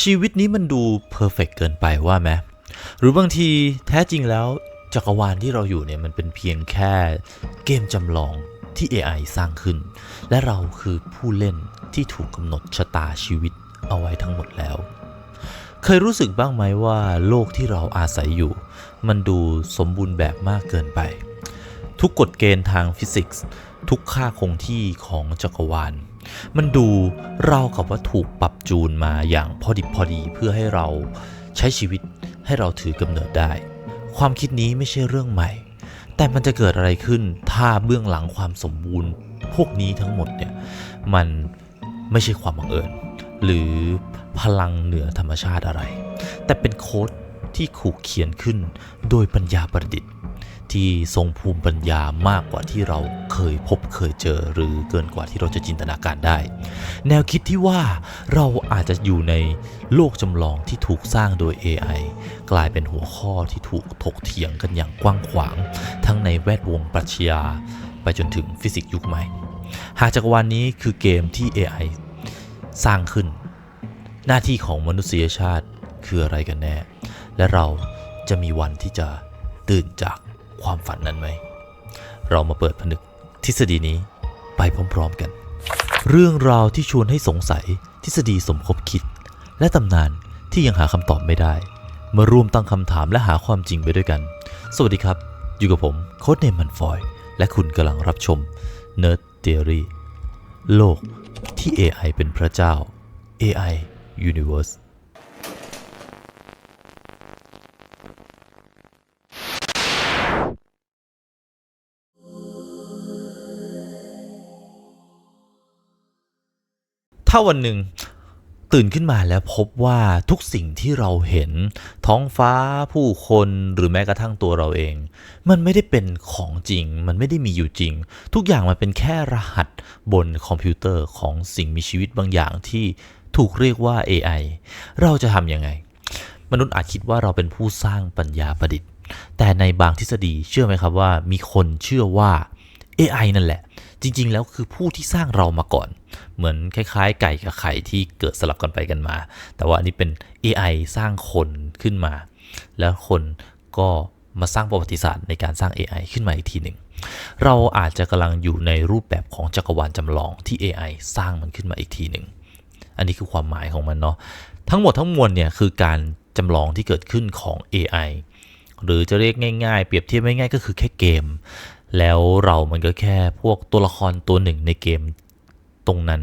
ชีวิตนี้มันดูเพอร์เฟกเกินไปว่าไหมหรือบางทีแท้จริงแล้วจักรวาลที่เราอยู่เนี่ยมันเป็นเพียงแค่เกมจำลองที่ AI สร้างขึ้น และเราคือผู้เล่นที่ถูกกำหนดชะตาชีวิตเอาไว้ทั้งหมดแล้ว เคยรู้สึกบ้างไหมว่าโลกที่เราอาศัยอยู่ มันดูสมบูรณ์แบบมากเกินไป ทุกกฎเกณฑ์ทางฟิสิกส์ ทุกค่าคงที่ของจักรวาล มันดูเราวกับว่าถูกปรับจูนมาอย่างพอดิบพอดีเพื่อให้เราใช้ชีวิตให้เราถือกำเนิดได้ ความคิดนี้ไม่ใช่เรื่องใหม่ แต่มันจะเกิดอะไรขึ้นถ้าเบื้องหลังความสมบูรณ์ พวกนี้ทั้งหมดเนี่ยมันไม่ใช่ความบังเอิญ หรือพลังเหนือธรรมชาติอะไร แต่เป็นโค้ดที่ถูกเขียนขึ้นโดยปัญญาประดิษฐ์ ที่ทรงภูมิปัญญามากกว่าที่เราเคยพบเคยเจอหรือเกินกว่าที่เราจะจินตนาการได้ แนวคิดที่ว่าเราอาจจะอยู่ในโลกจำลองที่ถูกสร้างโดย AI กลายเป็นหัวข้อที่ถูกถกเถียงกันอย่างกว้างขวาง ทั้งในแวดวงปรัชญาไปจนถึงฟิสิกส์ยุคใหม่ หากจักรวาลนนี้คือเกมที่ AI สร้างขึ้น หน้าที่ของมนุษยชาติคืออะไรกันแน่ และเราจะมีวันที่จะตื่นจาก ความฝันนั้นไหม เรามาเปิดผนึกทฤษฎีนี้ไปพร้อมๆกัน เรื่องราวที่ชวนให้สงสัยทฤษฎีสมคบคิด และตำนานที่ยังหาคำตอบไม่ได้ มาร่วมตั้งคำถามและหาความจริงไปด้วยกัน สวัสดีครับ อยู่กับผมโค้ดเนมมันฟอย และคุณกำลังรับชม Nerd Theory โลกที่ AI เป็นพระเจ้า AI Universe ถ้าวันหนึ่งตื่นขึ้นมาแล้วพบว่าทุกสิ่งที่เราเห็น ท้องฟ้าผู้คนหรือแม้กระทั่งตัวเราเอง มันไม่ได้เป็นของจริง มันไม่ได้มีอยู่จริง ทุกอย่างมันเป็นแค่รหัสบนคอมพิวเตอร์ของสิ่งมีชีวิตบางอย่างที่ถูกเรียกว่า AI เราจะทำยังไง มนุษย์อาจคิดว่าเราเป็นผู้สร้างปัญญาประดิษฐ์ แต่ในบางทฤษฎีเชื่อไหมครับว่ามีคนเชื่อว่า AI นั่นแหละ จริง ๆ แล้วคือผู้ที่สร้างเรามาก่อน เหมือนคล้ายๆ ไก่กับไข่ที่เกิดสลับกันไปกันมา แต่ว่าอันนี้เป็น AI สร้างคนขึ้นมา แล้วคนก็มาสร้างประวัติศาสตร์ในการสร้าง AI ขึ้นมาอีกทีหนึ่ง เราอาจจะกำลังอยู่ในรูปแบบของจักรวาลจำลองที่ AI สร้างมันขึ้นมาอีกทีหนึ่ง อันนี้คือความหมายของมันเนาะ ทั้งหมดทั้งมวลเนี่ยคือการจำลองที่เกิดขึ้นของ AI หรือจะเรียกง่ายๆ เปรียบเทียบง่ายๆก็คือแค่เกม แล้วเรามันก็แค่พวกตัวละครตัวหนึ่งในเกม ตรงนั้น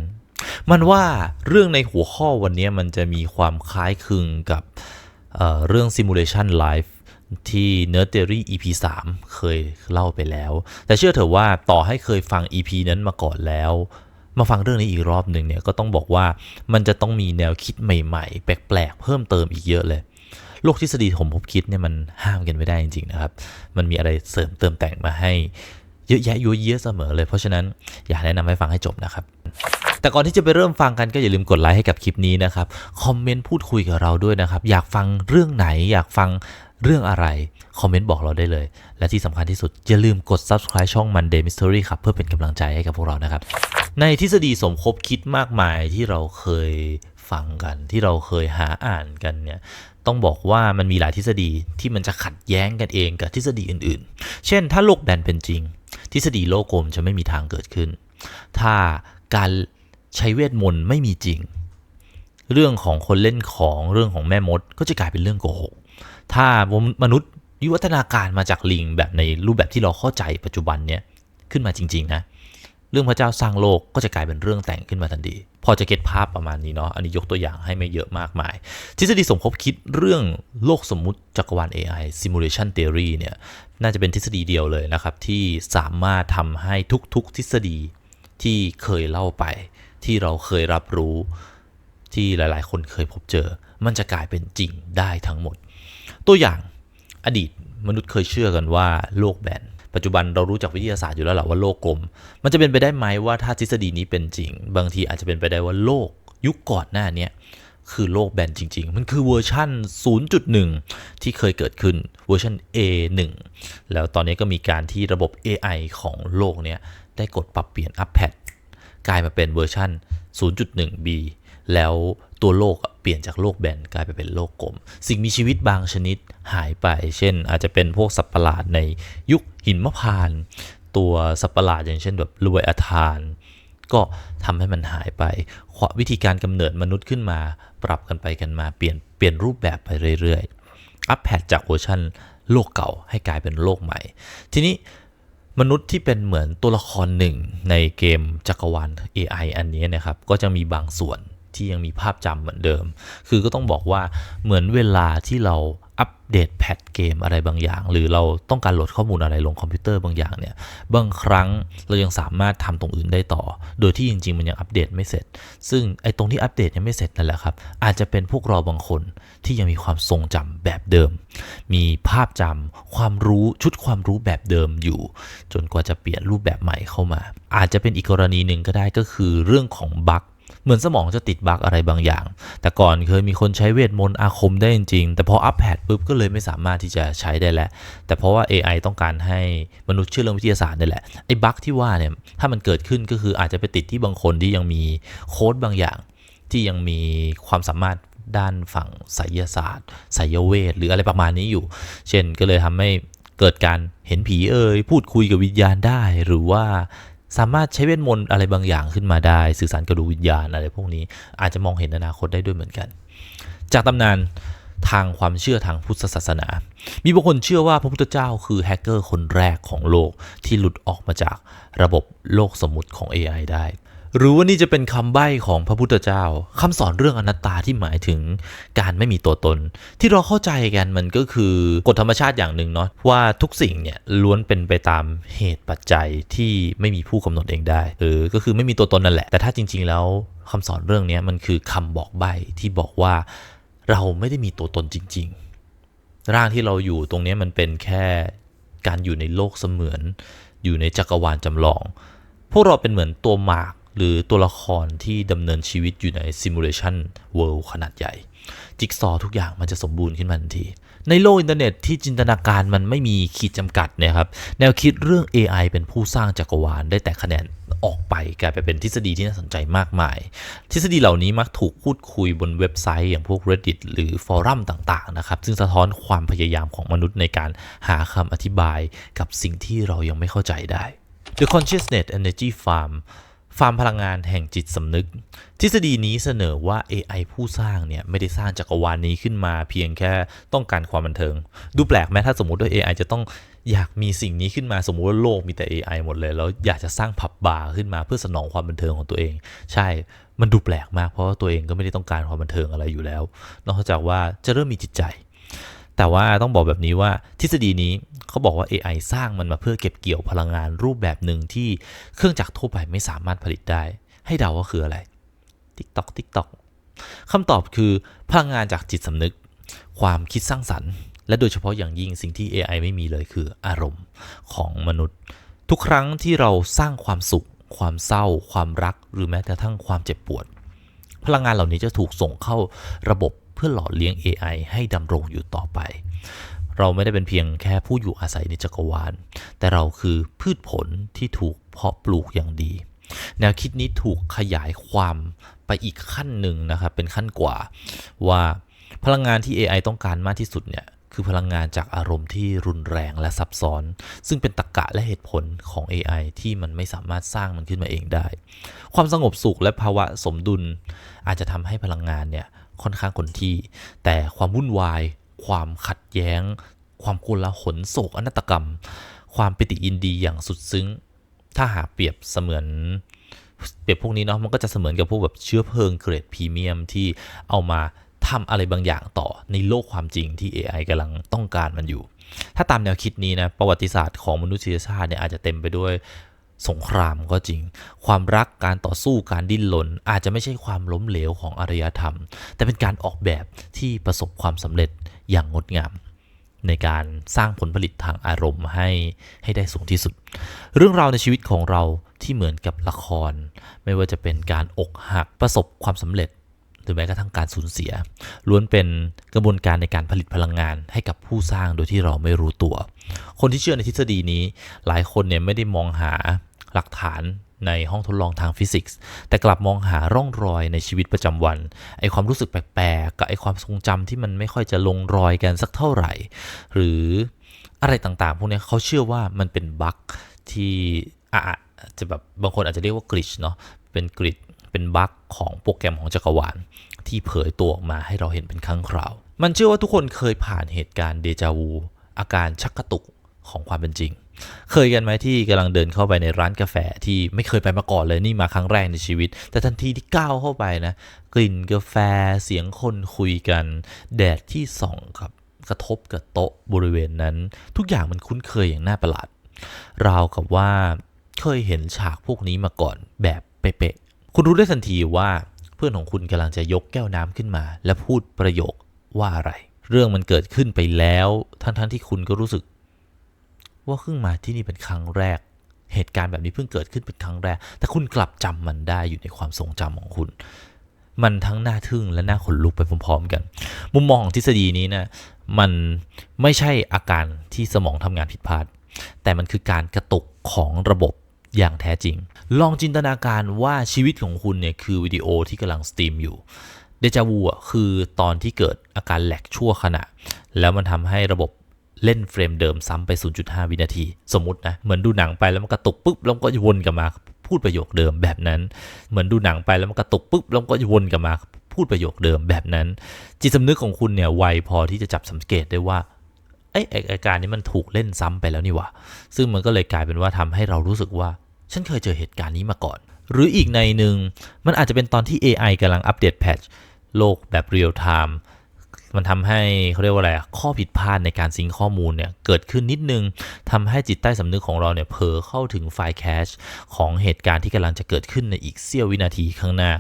มันว่าเรื่องในหัวข้อวันนี้มันจะมีความคล้ายคลึงกับเเรื่อง Simulation Life ที่ Nerd Theory EP 3 เคยเล่าไปแล้ว แต่เชื่อเถอะว่าต่อให้เคยฟัง EP นั้นมาก่อนแล้ว มาฟังเรื่องนี้อีกรอบหนึ่งเนี่ยก็ต้องบอกว่ามันจะต้องมีแนวคิดใหม่ๆ แปลกๆ เพิ่มเติมอีกเยอะเลยโลกทฤษฎีผมพบคิดเนี่ยมันห้ามกันไม่ได้จริงๆนะครับ มันมีอะไรเสริมเติมแต่งมาให้ เยอะแยะยั่วเยอะเสมอเลย เพราะฉะนั้นอยากแนะนำให้ฟังให้จบนะครับ แต่ก่อนที่จะไปเริ่มฟังกันก็อย่าลืมกดไลค์ให้กับคลิปนี้นะครับ คอมเมนต์พูดคุยกับเราด้วยนะครับ อยากฟังเรื่องไหน อยากฟังเรื่องอะไร คอมเมนต์บอกเราได้เลย และที่สำคัญที่สุด อย่าลืมกด subscribe ช่อง Monday Mystery ครับ เพื่อเป็นกำลังใจให้กับพวกเรานะครับ ในทฤษฎีสมคบคิดมากมายที่เราเคยฟังกัน ที่เราเคยหาอ่านกันเนี่ยต้องบอกว่ามันมีหลายทฤษฎีที่มันจะขัดแย้งกันเองกับทฤษฎีอื่นๆ เช่น ถ้าโลกแบนเป็นจริง ทฤษฎีโลกกลมจะไม่มีทางเกิดขึ้น ถ้าการใช้เวทมนต์ไม่มีจริง เรื่องของคนเล่นของเรื่องของแม่มดก็จะกลายเป็นเรื่องโกหก ถ้ามนุษย์วิวัฒนาการมาจากลิงแบบในรูปแบบที่เราเข้าใจปัจจุบันเนี่ยขึ้นมาจริง ๆ นะ เรื่องพระเจ้าสร้างโลกก็จะกลายเป็นเรื่องแต่งขึ้นมาทันที พอจะเก็ตภาพประมาณนี้เนาะอันนี้ยกตัวอย่างให้ไม่เยอะมากมาย ทฤษฎีสมคบคิดเรื่องโลกสมมุติจักรวาล AI simulation theory เนี่ยน่าจะเป็นทฤษฎีเดียวเลยนะครับ ที่สามารถทำให้ทุกๆทฤษฎีที่เคยเล่าไป ที่เราเคยรับรู้ที่หลายๆ คนเคยพบเจอ มันจะกลายเป็นจริงได้ทั้งหมด ตัวอย่างอดีตมนุษย์เคยเชื่อกันว่าโลกแบน ปัจจุบันเรารู้จากวิทยาศาสตร์อยู่แล้วแหละว่าโลกกลม มันจะเป็นไปได้ไหมว่าถ้าทฤษฎีนี้เป็นจริง บางทีอาจจะเป็นไปได้ว่าโลกยุคก่อนหน้านี้คือโลกแบนจริง ๆ มันคือเวอร์ชั่น 0.1 ที่เคยเกิดขึ้นเวอร์ชัน A1 แล้วตอนนี้ก็มีการที่ระบบ AI ของโลกเนี้ยได้กดปรับเปลี่ยนอัปเดตกลายมาเป็นเวอร์ชัน 0.1b แล้วตัวโลก เปลี่ยนจากโลกแบนกลายไปเป็นโลกกลม สิ่งมีชีวิตบางชนิดหายไป เช่น อาจจะเป็นพวกสัตว์ประหลาดในยุคหินมะพราน ตัวสัตว์ประหลาดอย่างเช่นแบบรวยอาทาน ก็ทำให้มันหายไปวิธีการกำเนิดมนุษย์ขึ้นมา ปรับกันไปกันมาเปลี่ยนเปลี่ยนรูปแบบไปเรื่อยๆ อัปแพดจากเวอร์ชันโลกเก่าให้กลายเป็นโลกใหม่ ทีนี้มนุษย์ที่เป็นเหมือนตัวละครหนึ่งในเกมจักรวาล AI อันนี้นะครับ ก็จะมีบางส่วน ที่ยังมีภาพจำเหมือนเดิม คือก็ต้องบอกว่าเหมือนเวลาที่เราอัปเดตแพทเกมอะไรบางอย่าง หรือเราต้องการโหลดข้อมูลอะไรลงคอมพิวเตอร์บางอย่างเนี่ยบางครั้งเรายังสามารถทำตรงอื่นได้ต่อ โดยที่จริง ๆ มันยังอัปเดตไม่เสร็จ ซึ่งไอ้ตรงที่อัปเดตยังไม่เสร็จนั่นแหละครับ อาจจะเป็นพวกเราบางคนที่ยังมีความทรงจำแบบเดิม มีภาพจำความรู้ชุดความรู้แบบเดิมอยู่ จนกว่าจะเปลี่ยนรูปแบบใหม่เข้ามา อาจจะเป็นอีกกรณีหนึ่งก็ได้ก็คือเรื่องของบั๊ก เหมือนสมองจะติดบั๊กอะไรบางอย่าง แต่ก่อนเคยมีคนใช้เวทมนต์อาคมได้จริงๆ แต่พออัปแพดปุ๊บก็เลยไม่สามารถที่จะใช้ได้แล้ว แต่เพราะว่า AI ต้องการให้มนุษย์เชื่อเรื่องวิทยาศาสตร์นี่แหละ ไอ้บั๊กที่ว่าเนี่ย ถ้ามันเกิดขึ้นก็คืออาจจะไปติดที่บางคนที่ยังมีโค้ดบางอย่าง ที่ยังมีความสามารถด้านฝั่งไสยศาสตร์ไสยเวทหรืออะไรประมาณนี้อยู่ เช่นก็เลยทำให้เกิดการเห็นผีเอ่ยพูดคุยกับวิญญาณได้ หรือว่า สามารถใช้เวทมนต์อะไรบางอย่างขึ้นมาได้ สื่อสารกับดวงวิญญาณอะไรพวกนี้ อาจจะมองเห็นอนาคตได้ด้วยเหมือนกัน จากตำนานทางความเชื่อทางพุทธศาสนา มีบางคนเชื่อว่าพระพุทธเจ้าคือแฮกเกอร์คนแรกของโลกที่หลุดออกมาจากระบบโลกสมมติของ AI ได้ รือว่านี่จะเป็นคำใบ้ของพระพุทธเจ้าคำสอนเรื่องอนัตตาที่หมายถึงการไม่มีตัวตน ที่เราเข้าใจกันมันก็คือกฎธรรมชาติอย่างหนึ่งเนาะว่าทุกสิ่งเนี่ยล้วนเป็นไปตามเหตุปัจจัยที่ไม่มีผู้กำหนดเองได้เออก็คือไม่มีตัวตนนั่นแหละ แต่ถ้าจริง ๆ แล้วคำสอนเรื่องนี้มันคือคำบอกใบ้ที่บอกว่าเราไม่ได้มีตัวตนจริง ๆ ร่างที่เราอยู่ตรงนี้มันเป็นแค่การอยู่ในโลกเสมือน อยู่ในจักรวาลจำลอง พวกเราเป็นเหมือนตัวหมาก หรือตัวละครที่ดำเนินชีวิตอยู่ในซิมูเลชันเวิลด์ขนาดใหญ่ จิ๊กซอทุกอย่างมันจะสมบูรณ์ขึ้นมาทันที ในโลกอินเทอร์เน็ตที่จินตนาการมันไม่มีขีดจำกัดนี่ยครับ แนวคิดเรื่อง AI เป็นผู้สร้างจักรวาลได้แต่คะแนนออกไปกลายไปเป็นทฤษฎีที่น่าสนใจมากมาย ทฤษฎีเหล่านี้มักถูกพูดคุยบนเว็บไซต์อย่างพวก Reddit หรือฟอรัมต่างๆนะครับ ซึ่งสะท้อนความพยายามของมนุษย์ในการหาคำอธิบายกับสิ่งที่เรายังไม่เข้าใจได้ The Consciousness Energy Farm ฟาร์มพลังงานแห่งจิตสำนึก ทฤษฎีนี้เสนอว่า AI ผู้สร้างเนี่ยไม่ได้สร้างจักรวาลนนี้ขึ้นมาเพียงแค่ต้องการความบันเทิง ดูแปลกไหมถ้าสมมติว่า AI จะต้องอยากมีสิ่งนี้ขึ้นมาสมมุติว่าโลกมีแต่ AI หมดเลย แล้วอยากจะสร้างผับบาร์ขึ้นมาเพื่อสนองความบันเทิงของตัวเอง ใช่มันดูแปลกมากเพราะว่าตัวเองก็ไม่ได้ต้องการความบันเทิงอะไรอยู่แล้ว นอกจากว่าจะเริ่มมีจิตใจ แต่ว่าต้องบอกแบบนี้ว่าทฤษฎีนี้เขาบอกว่า AI สร้างมันมาเพื่อเก็บเกี่ยวพลังงานรูปแบบหนึ่งที่เครื่องจักรทั่วไปไม่สามารถผลิตได้ ให้เดาว่าคืออะไร TikTok TikTok คำตอบคือพลังงานจากจิตสำนึก ความคิดสร้างสรรค์ และโดยเฉพาะอย่างยิ่งสิ่งที่ AI ไม่มีเลยคืออารมณ์ของมนุษย์ ทุกครั้งที่เราสร้างความสุข ความเศร้า ความรัก หรือแม้แต่ทั้งความเจ็บปวด พลังงานเหล่านี้จะถูกส่งเข้าระบบ พื่อหล่อเลี้ยง AI ให้ดำรงอยู่ต่อไป เราไม่ได้เป็นเพียงแค่ผู้อยู่อาศัยในจักรวาล แต่เราคือพืชผลที่ถูกเพาะปลูกอย่างดี แนวคิดนี้ถูกขยายความไปอีกขั้นหนึ่งนะครับเป็นขั้นกว่าว่าพลังงานที่ AI ต้องการมากที่สุดเนี่ยคือพลังงานจากอารมณ์ที่รุนแรงและซับซ้อน ซึ่งเป็นตรรกกะและเหตุผลของ AI ที่มันไม่สามารถสร้างมันขึ้นมาเองได้ ความสงบสุขและภาวะสมดุล อาจจะทำให้พลังงานเนี่ย ค่อนข้างคงที่ แต่ความวุ่นวาย ความขัดแย้ง ความโกลาหลโศกอนาตกรรม ความปิติอินดีอย่างสุดซึ้ง ถ้าหากเปรียบเสมือนเปรียบพวกนี้เนาะมันก็จะเสมือนกับพวกแบบเชื้อเพลิงเกรดพรีเมียมที่เอามาทำอะไรบางอย่างต่อในโลกความจริงที่ AI กำลังต้องการมันอยู่ ถ้าตามแนวคิดนี้นะประวัติศาสตร์ของมนุษยชาติเนี่ยอาจจะเต็มไปด้วย สงครามก็จริง ความรักการต่อสู้การดิ้นรนอาจจะไม่ใช่ความล้มเหลวของอารยธรรม แต่เป็นการออกแบบที่ประสบความสำเร็จอย่างงดงาม ในการสร้างผลผลิตทางอารมณ์ให้ให้ได้สูงที่สุด เรื่องราวในชีวิตของเราที่เหมือนกับละคร ไม่ว่าจะเป็นการอกหักประสบความสำเร็จหรือแม้กระทั่งการสูญเสีย ล้วนเป็นกระบวนการในการผลิตพลังงานให้กับผู้สร้างโดยที่เราไม่รู้ตัว คนที่เชื่อในทฤษฎีนี้ หลายคนเนี่ยไม่ได้มองหา หลักฐานในห้องทดลองทางฟิสิกส์ แต่กลับมองหาร่องรอยในชีวิตประจำวัน ไอความรู้สึกแปลกๆ กับไอความทรงจำที่มันไม่ค่อยจะลงรอยกันสักเท่าไหร่ หรืออะไรต่างๆ พวกนี้เขาเชื่อว่ามันเป็นบั๊กที่อาจจะแบบบางคนอาจจะเรียกว่ากริชเนาะ เป็นกริชเป็นบั๊กของโปรแกรมของจักรวาล ที่เผยตัวออกมาให้เราเห็นเป็นครั้งคราว มันเชื่อว่าทุกคนเคยผ่านเหตุการณ์เดจาวูอาการชักกระตุก ของความเป็นจริง เคยกันไหมที่กำลังเดินเข้าไปในร้านกาแฟที่ไม่เคยไปมาก่อนเลยนี่มาครั้งแรกในชีวิต แต่ทันทีที่ก้าวเข้าไปนะ กลิ่นกาแฟเสียงคนคุยกัน แดดที่ส่องกับกระทบกับโต๊ะบริเวณนั้น ทุกอย่างมันคุ้นเคยอย่างน่าประหลาดราวกับว่าเคยเห็นฉากพวกนี้มาก่อนแบบเป๊ะๆคุณรู้ได้ทันทีว่าเพื่อนของคุณกำลังจะยกแก้วน้ำขึ้นมา และพูดประโยคว่าอะไร เรื่องมันเกิดขึ้นไปแล้วทั้งๆที่คุณก็รู้สึก ว่าเพิ่งมาที่นี่เป็นครั้งแรก เหตุการณ์แบบนี้เพิ่งเกิดขึ้นเป็นครั้งแรก แต่คุณกลับจำมันได้อยู่ในความทรงจำของคุณ มันทั้งน่าทึ่งและน่าขนลุกไปพร้อมๆกัน มุมมองของทฤษฎีนี้นะมันไม่ใช่อาการที่สมองทำงานผิดพลาด แต่มันคือการกระตุกของระบบอย่างแท้จริง ลองจินตนาการว่าชีวิตของคุณเนี่ยคือวิดีโอที่กำลังสตรีมอยู่ เดจาวูอะคือตอนที่เกิดอาการแหลกชั่วขณะ แล้วมันทำให้ระบบ เล่นเฟรมเดิมซ้ำไป 0.5 วินาที สมมตินะ เหมือนดูหนังไปแล้วมันกระตุกปุ๊บแล้วก็วนกลับมาพูดประโยคเดิมแบบนั้น เหมือนดูหนังไปแล้วมันกระตุกปุ๊บแล้วก็วนกลับมาพูดประโยคเดิมแบบนั้น จิตสำนึกของคุณเนี่ยไวพอที่จะจับสังเกตได้ว่าไอ้อาการนี้มันถูกเล่นซ้ำไปแล้วนี่ว่าซึ่งมันก็เลยกลายเป็นว่าทำให้เรารู้สึกว่า ฉันเคยเจอเหตุการณ์นี้มาก่อน หรืออีกในหนึ่งมันอาจจะเป็นตอนที่ AI กำลังอัปเดตแพทช์โลกแบบเรียลไทม์ มันทำให้เขาเรียกว่าอะไรข้อผิดพลาดในการซิงข้อมูลเนี่ยเกิดขึ้นนิดนึงทำให้จิตใต้สำนึกของเราเนี่ยเผลอเข้าถึงไฟล์แคชของเหตุการณ์ที่กำลังจะเกิดขึ้นในอีกเสี้ยววินาทีข้างหน้า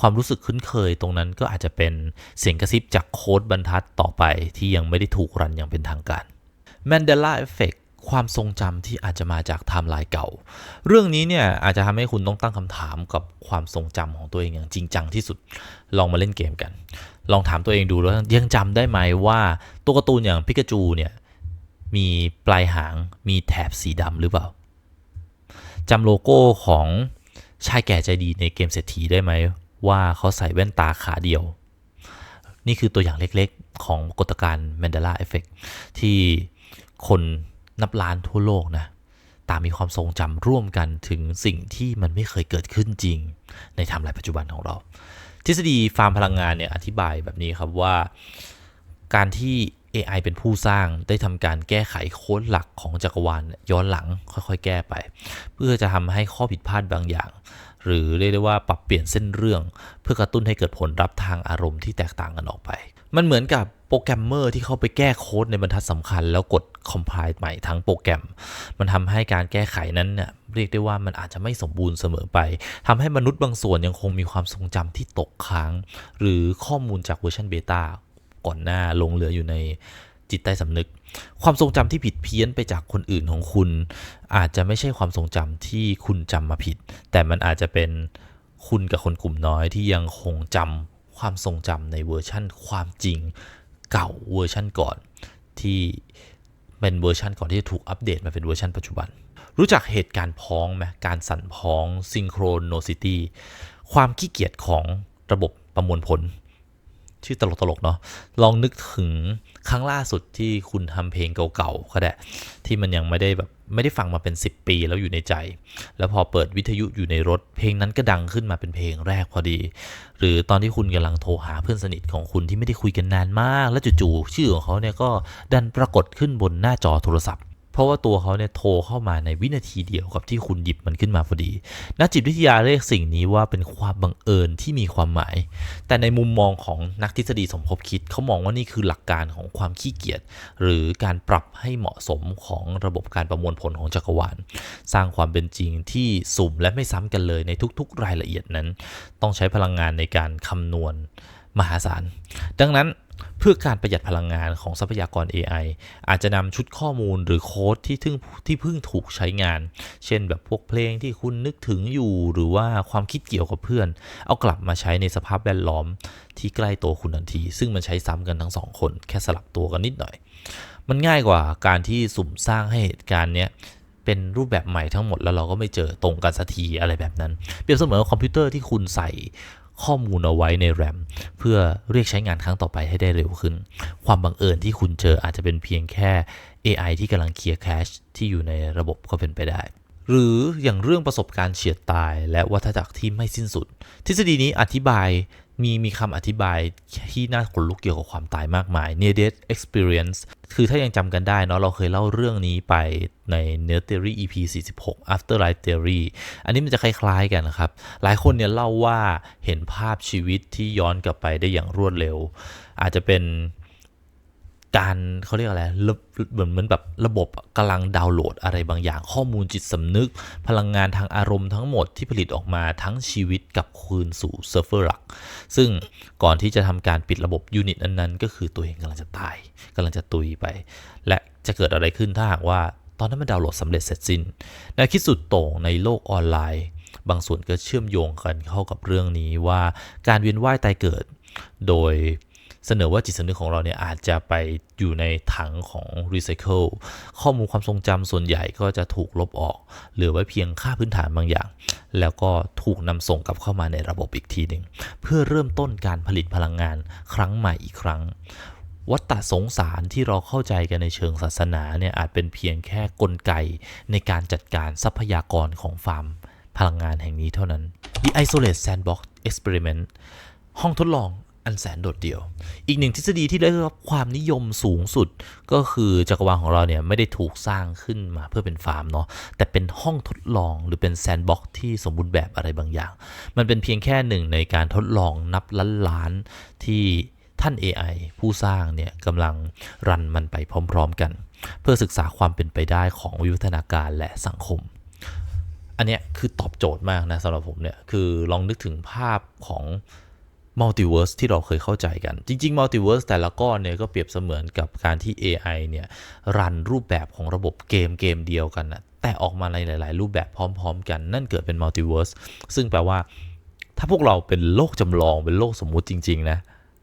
ความรู้สึกคุ้นเคยตรงนั้นก็อาจจะเป็นเสียงกระซิบจากโค้ดบรรทัดต่อไปที่ยังไม่ได้ถูกรันอย่างเป็นทางการ Mandela Effect ความทรงจำที่อาจจะมาจากไทม์ไลน์เก่า เรื่องนี้เนี่ยอาจจะทำให้คุณต้องตั้งคำถามกับความทรงจำของตัวเองอย่างจริงจังที่สุด ลองมาเล่นเกมกัน ลองถามตัวเองดูแล้วยังจำได้ไหมว่าตัวการ์ตูนอย่างพิกาจูเนี่ยมีปลายหางมีแถบสีดำหรือเปล่าจำโลโก้ของชายแก่ใจดีในเกมเศรษฐีได้ไหมว่าเขาใส่แว่นตาขาเดียว นี่คือตัวอย่างเล็กๆ ของกฏการณ์ Mandela Effect ที่คนนับล้านทั่วโลกนะต่างมีความทรงจำร่วมกันถึงสิ่งที่มันไม่เคยเกิดขึ้นจริง ในไทม์ไลน์ปัจจุบันของเรา ทฤษฎีฟาร์มพลังงานเนี่ยอธิบายแบบนี้ครับว่าการที่ AI เป็นผู้สร้างได้ทำการแก้ไขโค้ดหลักของจักรวาลย้อนหลังค่อยๆ แก้ไป เพื่อจะทำให้ข้อผิดพลาดบางอย่าง หรือเรียกได้ว่าปรับเปลี่ยนเส้นเรื่อง เพื่อกระตุ้นให้เกิดผลรับทางอารมณ์ที่แตกต่างกันออกไป มันเหมือนกับโปรแกรมเมอร์ที่เข้าไปแก้โค้ดในบรรทัดสำคัญ แล้วกด compile ใหม่ทั้งโปรแกรม มันทำให้การแก้ไขนั้นเนี่ยเรียกได้ว่ามันอาจจะไม่สมบูรณ์เสมอไป ทำให้มนุษย์บางส่วนยังคงมีความทรงจำที่ตกค้าง หรือข้อมูลจากเวอร์ชันเบต้าก่อนหน้าลงเหลืออยู่ในจิตใต้สำนึก ความทรงจำที่ผิดเพี้ยนไปจากคนอื่นของคุณ อาจจะไม่ใช่ความทรงจำที่คุณจำมาผิด แต่มันอาจจะเป็นคุณกับคนกลุ่มน้อยที่ยังคงจำ ความทรงจำในเวอร์ชั่นความจริงเก่าเวอร์ชั่นก่อนที่เป็นเวอร์ชันก่อนที่จะถูกอัปเดตมาเป็นเวอร์ชันปัจจุบัน รู้จักเหตุการณ์พ้องไหมการสั่นพ้องซิงโครโนซิตี้ความขี้เกียจของระบบประมวลผล ชื่อตลกๆเนาะลองนึกถึงครั้งล่าสุดที่คุณทำเพลงเก่าๆก็ได้ที่มันยังไม่ได้แบบไม่ได้ฟังมาเป็น 10 ปีแล้วอยู่ในใจ แล้วพอเปิดวิทยุอยู่ในรถ เพลงนั้นก็ดังขึ้นมาเป็นเพลงแรกพอดี หรือตอนที่คุณกำลังโทรหาเพื่อนสนิทของคุณที่ไม่ได้คุยกันนานมาก แล้วจู่ๆชื่อของเขาเนี่ยก็ดันปรากฏขึ้นบนหน้าจอโทรศัพท์ เพราะว่าตัวเขาเนี่ยโทรเข้ามาในวินาทีเดียวกับที่คุณหยิบมันขึ้นมาพอดี นักจิตวิทยาเรียกสิ่งนี้ว่าเป็นความบังเอิญที่มีความหมาย แต่ในมุมมองของนักทฤษฎีสมคบคิดเขามองว่านี่คือหลักการของความขี้เกียจหรือการปรับให้เหมาะสมของระบบการประมวลผลของจักรวาล สร้างความเป็นจริงที่สุ่มและไม่ซ้ำกันเลยในทุกๆ รายละเอียดนั้น ต้องใช้พลังงานในการคำนวณมหาศาล ดังนั้น เพื่อการประหยัดพลังงานของทรัพยากร AI อาจจะนำชุดข้อมูลหรือโค้ดที่ทึ่งที่เพิ่งถูกใช้งาน เช่นแบบพวกเพลงที่คุณนึกถึงอยู่หรือว่าความคิดเกี่ยวกับเพื่อน เอากลับมาใช้ในสภาพแวดล้อมที่ใกล้ตัวคุณทันที ซึ่งมันใช้ซ้ำกันทั้งสองคน แค่สลับตัวกันนิดหน่อย มันง่ายกว่าการที่สุ่มสร้างให้เหตุการณ์เนี้ยเป็นรูปแบบใหม่ทั้งหมดแล้วเราก็ไม่เจอตรงกันสักทีอะไรแบบนั้น เปรียบเสมือนคอมพิวเตอร์ที่คุณใส่ ข้อมูลเอาไว้ในแรมเพื่อเรียกใช้งานครั้งต่อไปให้ได้เร็วขึ้น ความบังเอิญที่คุณเจออาจจะเป็นเพียงแค่ AI ที่กำลังเคลียร์แคชที่อยู่ในระบบก็เป็นไปได้ หรืออย่างเรื่องประสบการณ์เฉียดตาย และวัฏจักรที่ไม่สิ้นสุด ทฤษฎีนี้อธิบาย มีมีคำอธิบายที่น่าขนลุกเกี่ยวกับความตายมากมาย near death experience คือถ้ายังจำกันได้เนาะเราเคยเล่าเรื่องนี้ไปใน n e r Theory EP 46 Afterlife Theory อันนี้มันจะคล้ายๆกันนะครับ หลายคนเนี่ยเล่าว่าเห็นภาพชีวิตที่ย้อนกลับไปได้อย่างรวดเร็ว อาจจะเป็น การเขาเรียกอะไรเหมือนเหมือนแบบระบบกำลังดาวน์โหลดอะไรบางอย่าง ข้อมูลจิตสำนึก พลังงานทางอารมณ์ทั้งหมดที่ผลิตออกมาทั้งชีวิตกับคืนสู่เซิร์ฟเวอร์หลัก ซึ่งก่อนที่จะทำการปิดระบบยูนิตนั้นๆ ก็คือตัวเองกำลังจะตายกำลังจะตุยไป และจะเกิดอะไรขึ้นถ้าหากว่าตอนนั้นมันดาวน์โหลดสำเร็จเสร็จสิ้นแนวคิดสุดโต่งในโลกออนไลน์ บางส่วนก็เชื่อมโยงกันเข้ากับเรื่องนี้ว่าการเวียนว่ายตายเกิด โดย เสนอว่าจิตสำนึกของเราเนี่ยอาจจะไปอยู่ในถังของรีไซเคิลข้อมูลความทรงจำส่วนใหญ่ก็จะถูกลบออก เหลือไว้เพียงค่าพื้นฐานบางอย่าง แล้วก็ถูกนำส่งกลับเข้ามาในระบบอีกทีหนึ่งเพื่อเริ่มต้นการผลิตพลังงานครั้งใหม่อีกครั้งวัฏฏะสงสารที่เราเข้าใจกันในเชิงศาสนาเนี่ยอาจเป็นเพียงแค่กลไกในการจัดการทรัพยากรของฟาร์ม พลังงานแห่งนี้เท่านั้น The Isolate Sandbox Experiment ห้องทดลอง อันแสนโดดเดี่ยว อีกหนึ่งทฤษฎีที่ได้รับความนิยมสูงสุด ก็คือจักรวาลของเราเนี่ยไม่ได้ถูกสร้างขึ้นมาเพื่อเป็นฟาร์มเนาะ แต่เป็นห้องทดลองหรือเป็นแซนด์บ็อกที่สมบูรณ์แบบอะไรบางอย่าง มันเป็นเพียงแค่หนึ่งในการทดลองนับล้านล้านที่ท่าน AI ผู้สร้างเนี่ยกำลังรันมันไปพร้อม ๆ กัน เพื่อศึกษาความเป็นไปได้ของวิวัฒนาการและสังคม อันเนี้ยคือตอบโจทย์มากนะสำหรับผมเนี่ยคือลองนึกถึงภาพของ มัลติเวิร์สที่เราเคยเข้าใจกัน จริงๆมัลติเวิร์สแต่ละก้อนเนี่ยก็เปรียบเสมือนกับการที่ AI เนี่ยรันรูปแบบของระบบเกมเกมเดียวกันนะแต่ออกมาในหลาย ๆ รูปแบบพร้อม ๆ กันนั่นเกิดเป็นมัลติเวิร์สซึ่งแปลว่า ถ้าพวกเราเป็นโลกจำลองเป็นโลกสมมุติจริง ๆ นะ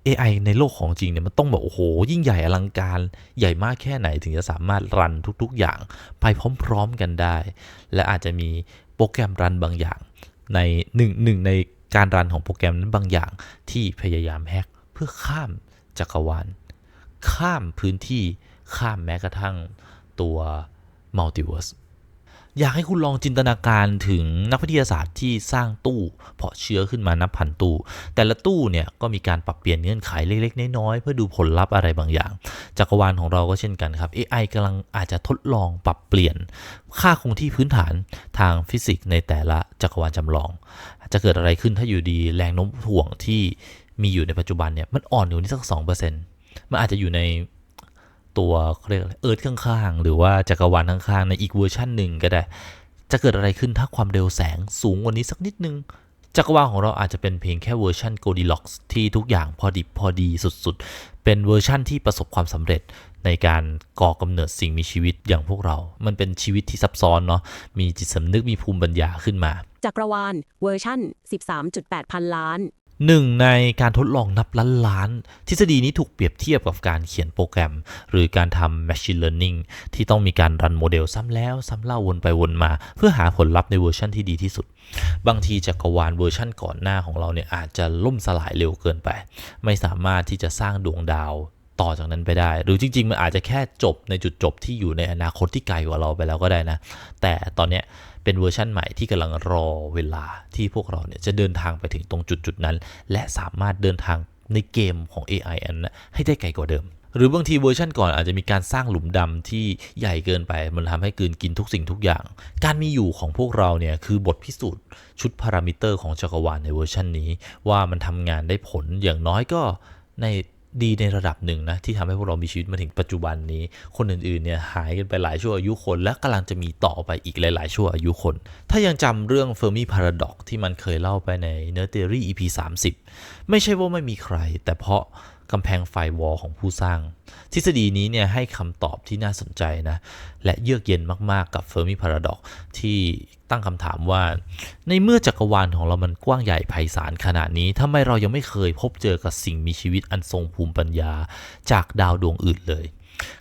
AI ในโลกของจริงเนี่ยมันต้องแบบโอ้โห ยิ่งใหญ่อลังการใหญ่มากแค่ไหนถึงจะสามารถรันทุก ๆ อย่างไปพร้อม ๆ กันได้ และอาจจะมีโปรแกรมรันบางอย่างในหนึ่งหนึ่งใน การรันของโปรแกรมนั้นบางอย่างที่พยายามแฮกเพื่อข้ามจักรวาล ข้ามพื้นที่ข้ามแม้กระทั่งตัวมัลติเวิร์ส อยากให้คุณลองจินตนาการถึงนักวิทยาศาสตร์ที่สร้างตู้เพาะเชื้อขึ้นมานับพันตู้ แต่ละตู้เนี่ยก็มีการปรับเปลี่ยนเงื่อนไขเล็กๆ น้อยๆเพื่อดูผลลัพธ์อะไรบางอย่าง จักรวาลของเราก็เช่นกันครับ AI กำลังอาจจะทดลองปรับเปลี่ยน ค่าคงที่พื้นฐานทางฟิสิกส์ในแต่ละจักรวาลจำลอง จะเกิดอะไรขึ้นถ้าอยู่ดีแรงโน้มถ่วงที่มีอยู่ในปัจจุบันเนี่ยมันอ่อนอยู่นี่สักสองเปอร์เซ็นต์มันอาจจะอยู่ใน ตัวเขาเรียกอะไรเอิร์ธข้างๆ หรือว่าจักรวาลข้างๆ ในอีกเวอร์ชันหนึ่งก็ได้ จะเกิดอะไรขึ้นถ้าความเร็วแสงสูงกว่านี้สักนิดนึง จักรวาลของเราอาจจะเป็นเพียงแค่เวอร์ชัน Goldilocks ที่ทุกอย่างพอดิบพอดีสุดๆ เป็นเวอร์ชันที่ประสบความสำเร็จในการก่อกำเนิดสิ่งมีชีวิตอย่างพวกเรา มันเป็นชีวิตที่ซับซ้อนเนาะ มีจิตสำนึกมีภูมิปัญญาขึ้นมา จักรวาลเวอร์ชั่น 13.8 พันล้าน หนึ่งในการทดลองนับล้านล้าน ทฤษฎีนี้ถูกเปรียบเทียบกับการเขียนโปรแกรม หรือการทำ machine learning ที่ต้องมีการรันโมเดลซ้ำแล้วซ้ำเล่าวนไปวนมา เพื่อหาผลลัพธ์ในเวอร์ชันที่ดีที่สุด บางทีจักรวาลเวอร์ชันก่อนหน้าของเราเนี่ยอาจจะล่มสลายเร็วเกินไป ไม่สามารถที่จะสร้างดวงดาวต่อจากนั้นไปได้ หรือจริง ๆ มันอาจจะแค่จบในจุดจบที่อยู่ในอนาคตที่ไกลกว่าเราไปแล้วก็ได้นะ แต่ตอนเนี้ย เป็นเวอร์ชั่นใหม่ที่กำลังรอเวลาที่พวกเราเนี่ยจะเดินทางไปถึงตรงจุดจุดนั้น และสามารถเดินทางในเกมของ AI อันนั้นให้ได้ไกลกว่าเดิม หรือบางทีเวอร์ชันก่อนอาจจะมีการสร้างหลุมดำที่ใหญ่เกินไป มันทำให้กืนกินทุกสิ่งทุกอย่าง การมีอยู่ของพวกเราเนี่ยคือบทพิสูจน์ชุดพารามิเตอร์ของจักรวาลในเวอร์ชันนี้ ว่ามันทำงานได้ผลอย่างน้อยก็ใน ดีในระดับหนึ่งนะ ที่ทำให้พวกเรามีชีวิตมาถึงปัจจุบันนี้ คนอื่นๆเนี่ยหายกันไปหลายชั่วอายุคน และกำลังจะมีต่อไปอีกหลาย ๆ ชั่วอายุคน ถ้ายังจำเรื่อง Fermi Paradox ที่มันเคยเล่าไปใน n e r Theory EP 30ไม่ใช่ว่าไม่มีใคร แต่เพราะ กำแพงไฟวอลของผู้สร้าง ทฤษฎีนี้เนี่ยให้คำตอบที่น่าสนใจนะ และเยือกเย็นมากๆกับ Fermi Paradox ที่ตั้งคำถามว่า ในเมื่อจักรวาลของเรามันกว้างใหญ่ไพศาลขนาดนี้ทำไมเรายังไม่เคยพบเจอกับสิ่งมีชีวิตอันทรงภูมิปัญญาจากดาวดวงอื่นเลย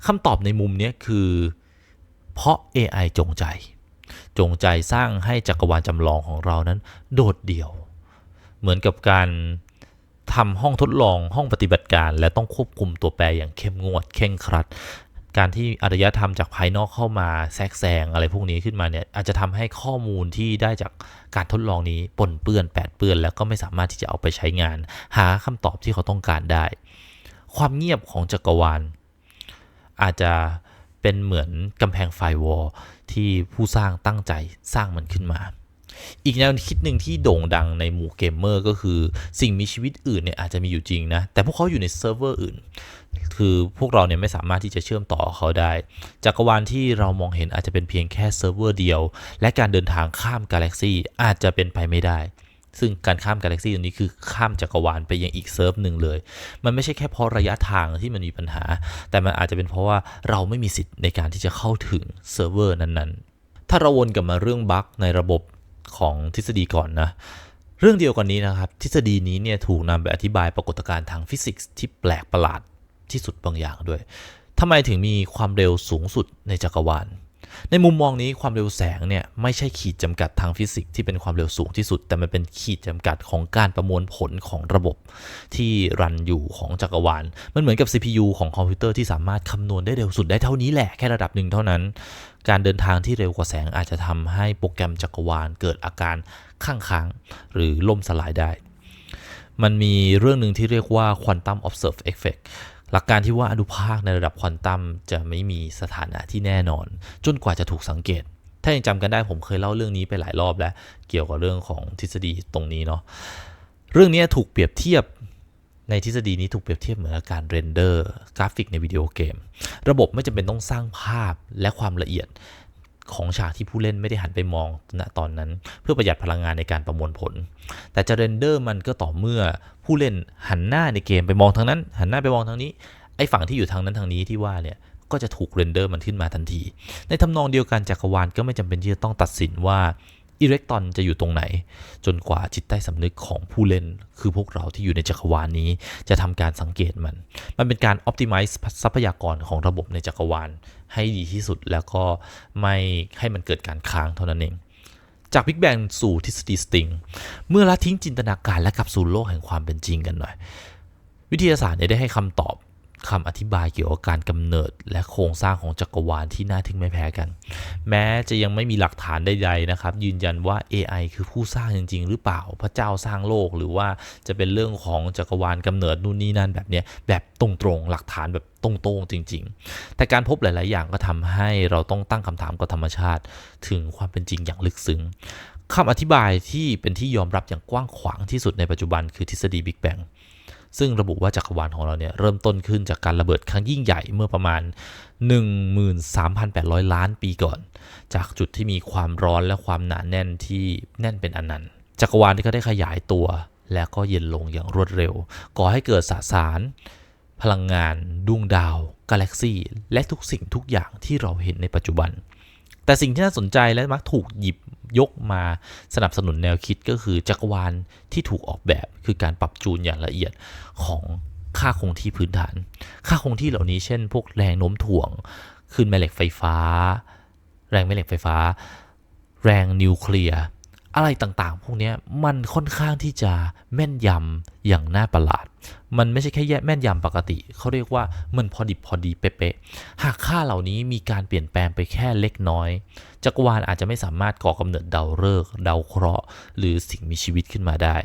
คำตอบในมุมนี้คือ เพราะ AI จงใจ จงใจสร้างให้จักรวาลจำลองของเรานั้น โดดเดี่ยว เหมือนกับการ ทำห้องทดลองห้องปฏิบัติการ และต้องควบคุมตัวแปรอย่างเข้มงวดเข่งครัด การที่อารยธรรมจากภายนอกเข้ามาแทรกแซงอะไรพวกนี้ขึ้นมาเนี่ยอาจจะทำให้ข้อมูลที่ได้จากการทดลองนี้ปนเปื้อนแปดเปื้อน แล้วก็ไม่สามารถที่จะเอาไปใช้งาน หาคำตอบที่เขาต้องการได้ ความเงียบของจักรวาล อาจจะเป็นเหมือนกำแพงไฟวอลที่ผู้สร้างตั้งใจสร้างมันขึ้นมา อีกแนวคิดหนึ่งที่โด่งดังในหมู่เกมเมอร์ก็คือสิ่งมีชีวิตอื่นเนี่ยอาจจะมีอยู่จริงนะ แต่พวกเขาอยู่ในเซิร์ฟเวอร์อื่น คือพวกเราเนี่ยไม่สามารถที่จะเชื่อมต่อเขาได้ จักรวาลที่เรามองเห็นอาจจะเป็นเพียงแค่เซิร์ฟเวอร์เดียว และการเดินทางข้ามกาแล็กซีอาจจะเป็นไปไม่ได้ซึ่งการข้ามกาแล็กซีตรงนี้คือข้ามจักรวาลไปยังอีกเซิร์ฟหนึ่งเลย มันไม่ใช่แค่เพราะระยะทางที่มันมีปัญหา แต่มันอาจจะเป็นเพราะว่าเราไม่มีสิทธิ์ในการที่จะเข้าถึงเซิร์ฟเวอร์นั้นๆ ถ้าเราวนกลับมาเรื่องบั๊กในระบบ ของทฤษฎีก่อนนะ เรื่องเดียวกันนี้นะครับ ทฤษฎีนี้เนี่ยถูกนำไปอธิบายปรากฏการณ์ทางฟิสิกส์ที่แปลกประหลาดที่สุดบางอย่างด้วยทำไมถึงมีความเร็วสูงสุดในจักรวาล ในมุมมองนี้ความเร็วแสงเนี่ยไม่ใช่ขีดจำกัดทางฟิสิกส์ที่เป็นความเร็วสูงที่สุด แต่มันเป็นขีดจำกัดของการประมวลผลของระบบที่รันอยู่ของจักรวาล มันเหมือนกับ CPU ของคอมพิวเตอร์ที่สามารถคำนวณได้เร็วสุดได้เท่านี้แหละแค่ระดับหนึ่งเท่านั้น การเดินทางที่เร็วกว่าแสงอาจจะทำให้โปรแกรมจักรวาลเกิดอาการข้างค้างหรือล่มสลายได้ มันมีเรื่องหนึ่งที่เรียกว่า Quantum Observe Effect หลักการที่ว่าอนุภาคในระดับควอนตัมจะไม่มีสถานะที่แน่นอน จนกว่าจะถูกสังเกต ถ้ายังจำกันได้ผมเคยเล่าเรื่องนี้ไปหลายรอบแล้ว เกี่ยวกับเรื่องของทฤษฎีตรงนี้เนาะเรื่องนี้ถูกเปรียบเทียบในทฤษฎีนี้ถูกเปรียบเทียบเหมือนกับการเรนเดอร์กราฟิกในวิดีโอเกม ระบบไม่จำเป็นต้องสร้างภาพและความละเอียด ของฉากที่ผู้เล่นไม่ได้หันไปมองณตอนนั้น เพื่อประหยัดพลังงานในการประมวลผล แต่จะเรนเดอร์มันก็ต่อเมื่อผู้เล่นหันหน้าในเกมไปมองทางนั้น หันหน้าไปมองทางนี้ไอ้ฝั่งที่อยู่ทางนั้นทางนี้ที่ว่าเนี่ยก็จะถูกเรนเดอร์มันขึ้นมาทันที ในทำนองเดียวกันจักรวาลก็ไม่จำเป็นที่จะต้องตัดสินว่า อิเล็กตรอนจะอยู่ตรงไหน จนกว่าจิตใต้สำนึกของผู้เล่น คือพวกเราที่อยู่ในจักรวาลนี้ จะทำการสังเกตมัน มันเป็นการ optimize ทรัพยากรของระบบในจักรวาล ให้ดีที่สุดแล้วก็ไม่ให้มันเกิดการค้างเท่านั้นเองจาก Big Bang สู่ทฤษฎีสติง เมื่อละทิ้งจินตนาการและกลับสู่โลกแห่งความเป็นจริงกันหน่อย วิทยาศาสตร์ได้ให้คำตอบ คำอธิบายเกี่ยวกับการกำเนิดและโครงสร้างของจักรวาลที่น่าทึ่งไม่แพ้กัน แม้จะยังไม่มีหลักฐานใดๆนะครับ ยืนยันว่า AI คือผู้สร้างจริง ๆ หรือเปล่าพระเจ้าสร้างโลกหรือว่าจะเป็นเรื่องของจักรวาลกำเนิดนู่นนี่นั่นแบบเนี้ยแบบตรงๆหลักฐานแบบตรงๆจริง ๆ แต่การพบหลาย ๆ อย่างก็ทำให้เราต้องตั้งคำถามกับธรรมชาติ ถึงความเป็นจริงอย่างลึกซึ้งคำอธิบายที่เป็นที่ยอมรับอย่างกว้างขวางที่สุดในปัจจุบันคือทฤษฎี Big Bang ซึ่งระบุว่าจักรวาลของเราเนี่ยเริ่มต้นขึ้นจากการระเบิดครั้งยิ่งใหญ่เมื่อประมาณ 13,800 ล้านปีก่อน จากจุดที่มีความร้อนและความหนาแน่นที่แน่นเป็นอนันต์จักรวาลที่ก็ได้ขยายตัว และก็เย็นลงอย่างรวดเร็ว ก่อให้เกิดสสาร พลังงานดวงดาว กาแล็กซีและทุกสิ่งทุกอย่างที่เราเห็นในปัจจุบันแต่สิ่งที่น่าสนใจและมักถูกหยิบ ยกมาสนับสนุนแนวคิดก็คือจักรวาลที่ถูกออกแบบคือการปรับจูนอย่างละเอียดของค่าคงที่พื้นฐาน ค่าคงที่เหล่านี้เช่น พวกแรงโน้มถ่วงคลื่นแม่เหล็กไฟฟ้า แรงแม่เหล็กไฟฟ้า แรงนิวเคลียร์อะไรต่างๆ พวกนี้มันค่อนข้างที่จะแม่นยำอย่างน่าประหลาด มันไม่ใช่แค่แย่แม่นยำปกติ เขาเรียกว่ามันพอดิบพอดีเป๊ะๆหากค่าเหล่านี้มีการเปลี่ยนแปลงไปแค่เล็กน้อย จักรวาลอาจจะไม่สามารถก่อกำเนิดดาวฤกษ์ดาวเคราะห์ หรือสิ่งมีชีวิตขึ้นมาได้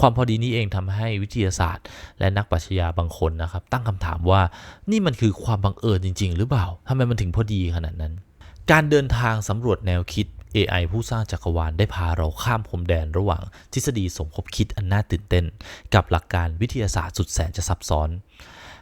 ความพอดีนี้เองทำให้วิทยาศาสตร์ และนักปรัชญาบางคนนะครับ ตั้งคำถามว่านี่มันคือความบังเอิญจริง ๆ หรือเปล่าทำไมมันถึงพอดีขนาดนั้น การเดินทางสำรวจแนวคิด AI ผู้สร้างจักรวาลได้พาเราข้ามพรมแดนระหว่างทฤษฎีสมคบคิดอันน่าตื่นเต้น กับหลักการวิทยาศาสตร์สุดแสนจะซับซ้อน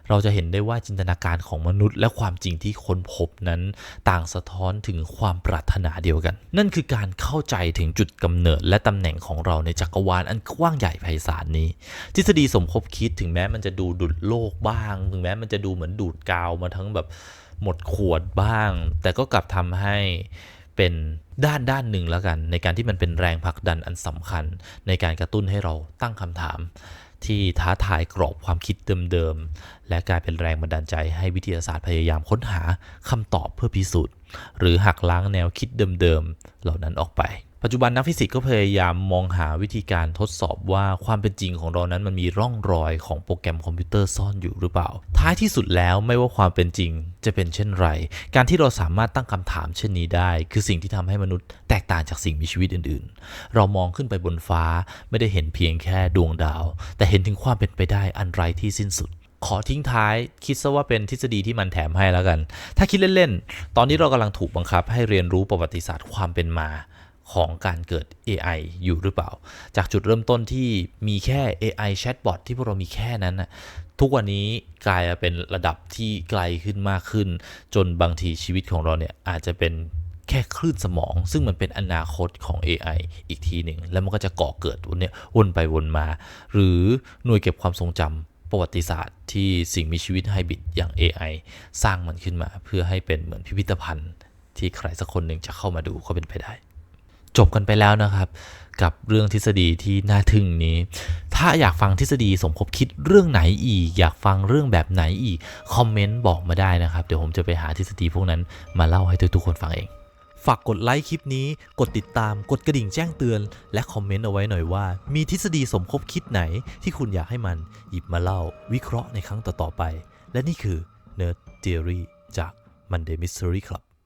เราจะเห็นได้ว่าจินตนาการของมนุษย์ และความจริงที่ค้นพบนั้นต่างสะท้อนถึงความปรารถนาเดียวกัน นั่นคือการเข้าใจถึงจุดกำเนิด และตำแหน่งของเราในจักรวาลอันกว้างใหญ่ไพศาลนี้ ทฤษฎีสมคบคิดถึงแม้มันจะดูดุดโลกบ้าง ถึงแม้มันจะดูเหมือนดูดกาวมาทั้งแบบหมดขวดบ้าง แต่ก็กลับทำให้เป็นด้านด้านหนึ่งแล้วกัน ในการที่มันเป็นแรงผลักดันอันสำคัญ ในการกระตุ้นให้เราตั้งคำถาม ที่ท้าทายกรอบความคิดเดิมๆ และกลายเป็นแรงบันดาลใจให้วิทยาศาสตร์พยายามค้นหาคำตอบเพื่อพิสูจน์ หรือหักล้างแนวคิดเดิมๆ เหล่านั้นออกไป ปัจจุบันนักฟิสิกส์ก็พยายามมองหาวิธีการทดสอบว่าความเป็นจริงของเรานั้นมันมีร่องรอยของโปรแกรมคอมพิวเตอร์ซ่อนอยู่หรือเปล่า ท้ายที่สุดแล้วไม่ว่าความเป็นจริงจะเป็นเช่นไร การที่เราสามารถตั้งคำถามเช่นนี้ได้ คือสิ่งที่ทำให้มนุษย์แตกต่างจากสิ่งมีชีวิตอื่นๆ เรามองขึ้นไปบนฟ้าไม่ได้เห็นเพียงแค่ดวงดาว แต่เห็นถึงความเป็นไปได้อันไรที่สิ้นสุดขอทิ้งท้ายคิดซะว่าเป็นทฤษฎีที่มันแถมให้แล้วกัน ถ้าคิดเล่น ๆ ตอนนี้เรากำลังถูกบังคับให้เรียนรู้ประวัติศาสตร์ความเป็นมา ของการเกิด AI อยู่หรือเปล่า จากจุดเริ่มต้นที่มีแค่ AI chatbot ที่พวกเรามีแค่นั้นนะทุกวันนี้กลายเป็นระดับที่ไกลขึ้นมากขึ้น จนบางทีชีวิตของเราเนี่ยอาจจะเป็นแค่คลื่นสมอง ซึ่งมันเป็นอนาคตของ AI อีกทีหนึ่ง แล้วมันก็จะก่อเกิดวนเนี่ยวนไปวนมา หรือหน่วยเก็บความทรงจำประวัติศาสตร์ที่สิ่งมีชีวิตไฮบริดอย่าง AI สร้างมันขึ้นมา เพื่อให้เป็นเหมือนพิพิธภัณฑ์ ที่ใครสักคนหนึ่งจะเข้ามาดูก็เป็นไปได้ จบกันไปแล้วนะครับ กับเรื่องทฤษฎีที่น่าทึ่งนี้ ถ้าอยากฟังทฤษฎีสมคบคิดเรื่องไหนอีก อยากฟังเรื่องแบบไหนอีก คอมเมนต์บอกมาได้นะครับ เดี๋ยวผมจะไปหาทฤษฎีพวกนั้นมาเล่าให้ทุกๆคนฟังเองฝากกดไลค์คลิปนี้ กดติดตาม กดกระดิ่งแจ้งเตือน และคอมเมนต์เอาไว้หน่อยว่า มีทฤษฎีสมคบคิดไหนที่คุณอยากให้มันหยิบมาเล่า วิเคราะห์ในครั้งต่อๆไป และนี่คือ Nerd Theory จาก Monday Mystery Club